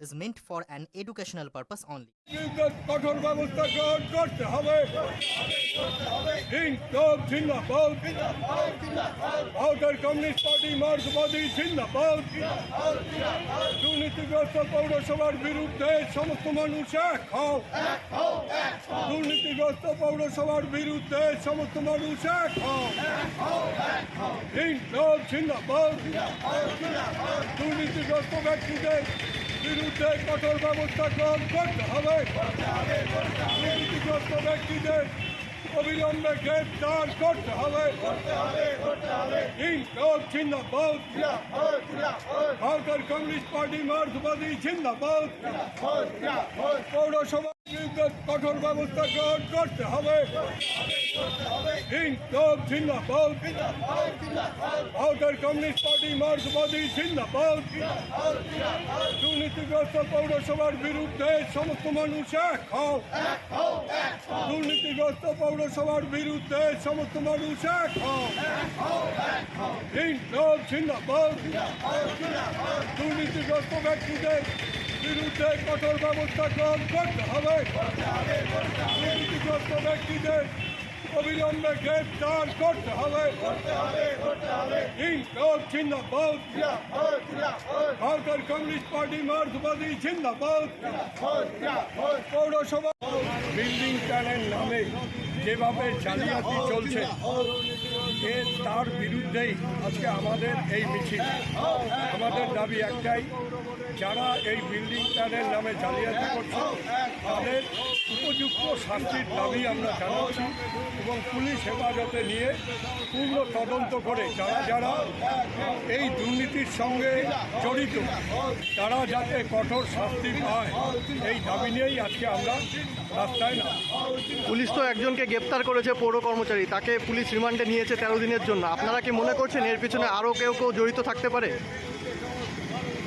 is meant for an educational purpose only. কঠোর ব্যবস্থা গ্রহণ করতে হবে। ভারতের কমিউনিস্ট পার্টি মার্কবাদী জিন্দাবাদ। দুর্নীতিগ্রস্ত পৌরসভার বিরুদ্ধে সমস্ত মানুষ এক হও। দুর্নীতিগ্রস্ত পৌরসভার বিরুদ্ধে সমস্ত মানুষ এক হও। জিন্দাবাদ। দুর্নীতিগ্রস্ত ব্যক্তিদের বিরুদ্ধে কঠোর ব্যবস্থা গ্রহণ করতে হবে। দুর্নীতিগ্রস্ত ব্যক্তিদের অবিলম্বে গ্রেফতার করতে হবে। ইনকম জিন্দাবাদ ভারতের কমিউনিস্ট পার্টি মার্কসবাদী জিন্দাবাদ বিরুদ্ধে কঠোর ব্যবস্থা গ্রহণ করতে হবে। ভারতের কমিউনিস্ট পার্টি মার্কসবাদী জিন্দাবাদ দুর্নীতিগ্রস্ত পৌরসভার বিরুদ্ধে সমস্ত মানুষ এক হও। দুর্নীতিগ্রস্ত পৌরসভার বিরুদ্ধে সমস্ত মানুষ এক হও। জিন্দাবাদ দুর্নীতিগ্রস্ত ব্যক্তিদের বিরুদ্ধে কঠোর ব্যবস্থা গ্রহণ করতে হবে। দুর্নীতিগ্রস্ত ব্যক্তিদের অবিলম্বে গ্রেফতার করতে হবে। ইনকম জিন্দাবাদ ভারতের কমিউনিস্ট পার্টি মার্কসবাদী জিন্দাবাদ পৌরসভা। বিল্ডিং প্ল্যানের নামে যেভাবে জালিয়াতি চলছে এ তার বিরুদ্ধেই আজকে আমাদের এই মিছিল। আমাদের দাবি একটাই, যারা এই বিল্ডিং প্ল্যানের নামে জালিয়াতি করছে তাদের উপযুক্ত শাস্তির দাবি আমরা জানাচ্ছি এবং পুলিশ হেফাজতে নিয়ে পূর্ণ তদন্ত করে যারা যারা এই দুর্নীতির সঙ্গে জড়িত তারা যাতে কঠোর শাস্তি পায় এই দাবি নিয়েই আজকে আমরা রাস্তায় না পুলিশ তো একজনকে গ্রেপ্তার করেছে পৌর কর্মচারী তাকে পুলিশ রিমান্ডে নিয়েছে তেরো দিনের জন্য। আপনারা কি মনে করছেন এর পিছনে আরও কেউ কেউ জড়িত থাকতে পারে?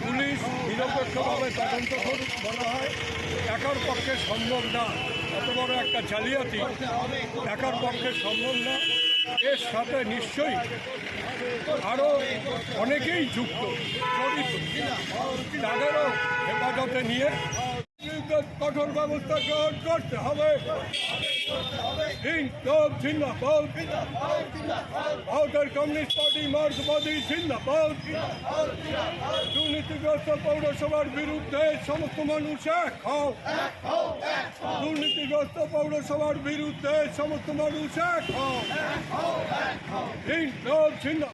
পুলিশ নিরপেক্ষভাবে তদন্ত করুক বলা হয়। একার পক্ষে সম্ভব না। এত বড় একটা জালিয়াতি একার পক্ষে সম্ভব না। এর সাথে নিশ্চয়ই আরও অনেকেই যুক্ত তাদেরও হেফাজতে নিয়ে কঠোর ব্যবস্থা গ্রহণ করতে হবে। কমিউনিস্ট পার্টি মার্কসবাদী জিন্দাবাদ দুর্নীতিগ্রস্ত পৌরসভার বিরুদ্ধে সমস্ত মানুষ এক হও। দুর্নীতিগ্রস্ত পৌরসভার বিরুদ্ধে সমস্ত মানুষ এক হও। জিন্দাবাদ